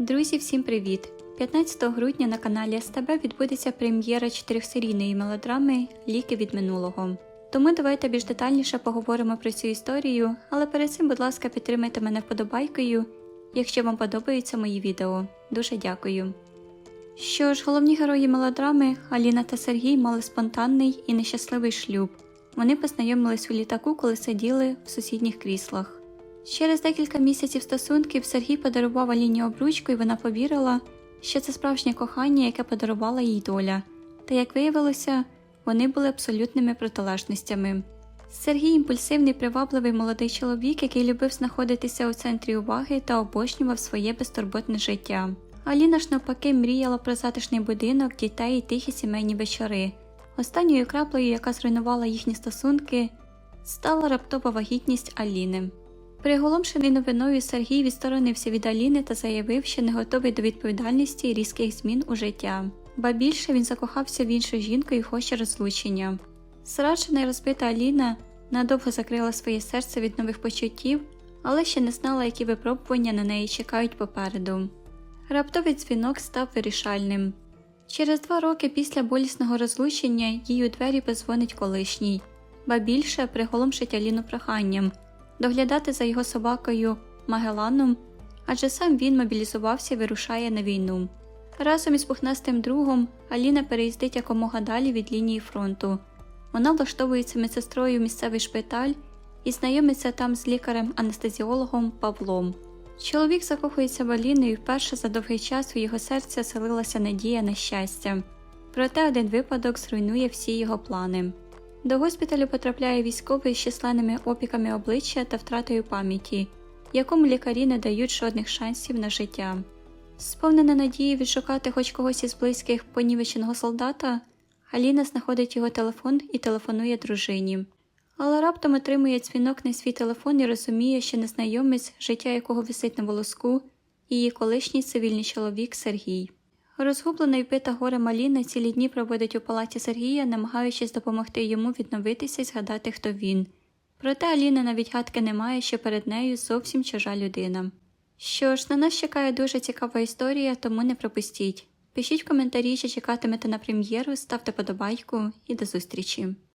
Друзі, всім привіт! 15 грудня на каналі СТБ відбудеться прем'єра чотирьохсерійної мелодрами Ліки від минулого. Тому давайте більш детальніше поговоримо про цю історію, але перед цим, будь ласка, підтримайте мене вподобайкою, якщо вам подобаються мої відео. Дуже дякую. Що ж, головні герої мелодрами Аліна та Сергій мали спонтанний і нещасливий шлюб. Вони познайомились у літаку, коли сиділи в сусідніх кріслах. Через декілька місяців стосунків Сергій подарував Аліні обручку, і вона повірила, що це справжнє кохання, яке подарувала їй доля. Та як виявилося, вони були абсолютними протилежностями. Сергій імпульсивний, привабливий молодий чоловік, який любив знаходитися у центрі уваги та обожнював своє безтурботне життя. Аліна ж навпаки мріяла про затишний будинок, дітей і тихі сімейні вечори. Останньою краплею, яка зруйнувала їхні стосунки, стала раптова вагітність Аліни. Приголомшений новиною Сергій відсторонився від Аліни та заявив, що не готовий до відповідальності і різких змін у життя. Ба більше він закохався в іншу жінку і хоче розлучення. Зраджена і розбита Аліна надовго закрила своє серце від нових почуттів, але ще не знала, які випробування на неї чекають попереду. Раптовий дзвінок став вирішальним. Через два роки після болісного розлучення їй у двері позвонить колишній, ба більше приголомшить Аліну проханням доглядати за його собакою Магеланом, адже сам він мобілізувався і вирушає на війну. Разом із пухнастим другом Аліна переїздить якомога далі від лінії фронту. Вона влаштовується медсестрою в місцевий шпиталь і знайомиться там з лікарем-анестезіологом Павлом. Чоловік закохується в Аліну і вперше за довгий час у його серце селилася надія на щастя. Проте один випадок зруйнує всі його плани. До госпіталю потрапляє військовий з численними опіками обличчя та втратою пам'яті, якому лікарі не дають жодних шансів на життя. Сповнена надії відшукати хоч когось із близьких понівеченого солдата, Аліна знаходить його телефон і телефонує дружині. Але раптом отримує дзвінок на свій телефон і розуміє, що незнайомець, життя якого висить на волоску, її колишній цивільний чоловік Сергій. Розгублена і вбита горе Маліна цілі дні проводить у палаті Сергія, намагаючись допомогти йому відновитися і згадати, хто він. Проте Аліна навіть гадки не має, що перед нею зовсім чужа людина. Що ж, на нас чекає дуже цікава історія, тому не пропустіть. Пишіть коментарі, чи чекатимете на прем'єру, ставте подобайку і до зустрічі!